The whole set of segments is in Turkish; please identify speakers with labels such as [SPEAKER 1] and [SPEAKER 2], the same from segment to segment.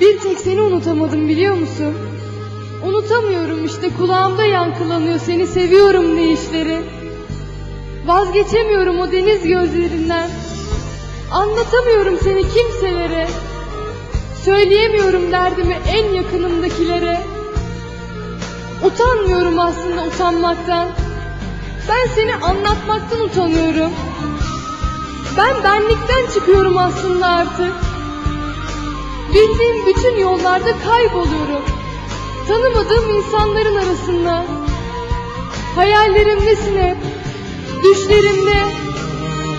[SPEAKER 1] Bir tek seni unutamadım biliyor musun? Unutamıyorum işte kulağımda yankılanıyor seni seviyorum deyişleri. Vazgeçemiyorum o deniz gözlerinden. Anlatamıyorum seni kimselere. Söyleyemiyorum derdimi en yakınımdakilere. Utanmıyorum aslında utanmaktan. Ben seni anlatmaktan utanıyorum. Ben benlikten çıkıyorum aslında artık. Bildiğim bütün yollarda kayboluyorum. Tanımadığım insanların arasında. Hayallerimdesin hep. Düşlerimde.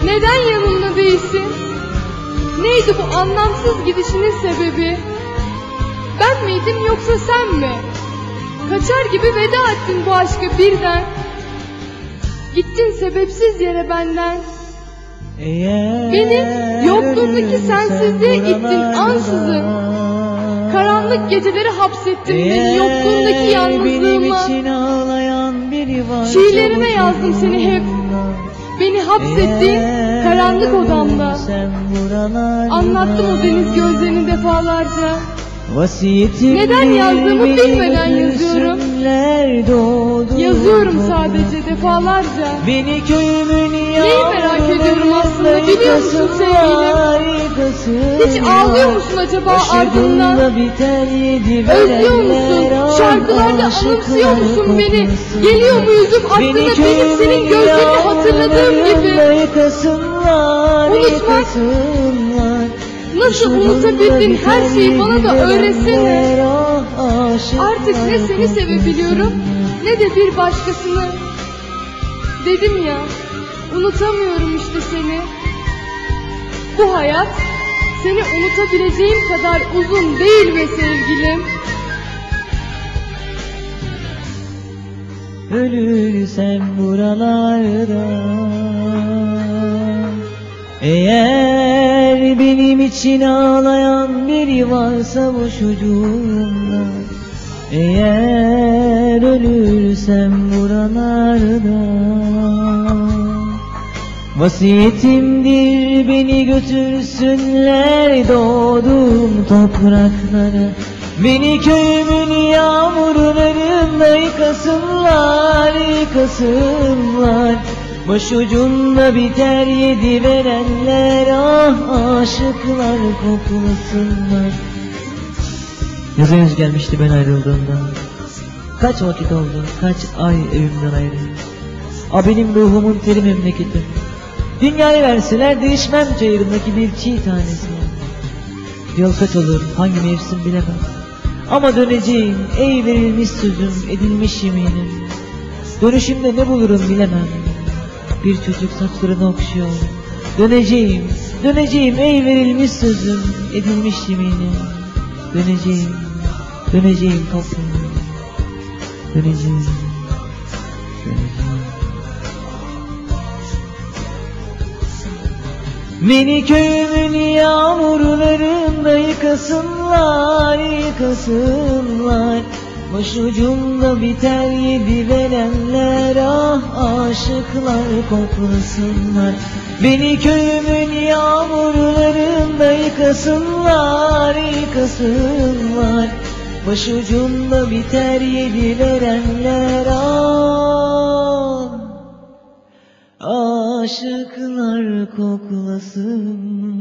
[SPEAKER 1] Neden yanımda değilsin? Neydi bu anlamsız gidişinin sebebi? Ben miydim yoksa sen mi? Kaçar gibi veda ettin bu aşka birden. Gittin sebepsiz yere benden. Beni yokluğundaki sensizliğe ittin ansızın. Karanlık geceleri hapsettin beni yokluğundaki yalnızlığıma. Şiirlerime yazdım seni hep. Beni hapsettiğin
[SPEAKER 2] Eğer
[SPEAKER 1] karanlık odamda. Anlattım o deniz gözlerini defalarca. Neden yazdığımı bilmeden yazıyorum.
[SPEAKER 2] Doğdu
[SPEAKER 1] Yazıyorum sadece defalarca.
[SPEAKER 2] Beni köyümün
[SPEAKER 1] Neyi merak ediyorum aslında, biliyor musun sevgilim? Hiç ağlıyor musun acaba ardından? Özlüyor musun? Şarkılarda anımsıyor musun beni? Geliyor mu yüzüm aklına benim senin gözlerini hatırladığım gibi? Unutmak, Nasıl unutabildin her şeyi bana da öğretsene. Artık ne seni sevebiliyorum ne de bir başkasını. Dedim ya unutamıyorum işte seni. Bu hayat seni unutabileceğim kadar uzun değil mi sevgilim?
[SPEAKER 2] Ölürsem buralarda Eğer benim için ağlayan biri varsa bu çocuğumda Eğer ölürsem buralarda Vasiyetimdir beni götürsünler doğduğum topraklara. Beni köyümün yağmurlarında yıkasınlar, yıkasınlar. Başucumda biter yedi verenler ah aşıklar koklasınlar Yazı yüz gelmişti ben ayrıldığımda Kaç vakit oldu, kaç ay evimden ayrı. A benim ruhumun teri memleketim Dünyayı verseler değişmem çayırındaki bir çiğ tanesi. Yol kaç olur, hangi mevsim bilemem. Ama döneceğim, ey verilmiş sözüm, edilmiş yeminim. Dönüşümde ne bulurum bilemem. Bir çocuk saçlarını okşuyor. Döneceğim, döneceğim ey verilmiş sözüm, edilmiş yeminim. Döneceğim, döneceğim toplum. Döneceğim, döneceğim. Beni köyümün yağmurlarında yıkasınlar, yıkasınlar. Başucumda biter yedi verenler ah aşıklar koklasınlar. Beni köyümün yağmurlarında yıkasınlar, yıkasınlar Başucumda biter yedi verenler ah Aşıklar koklasınlar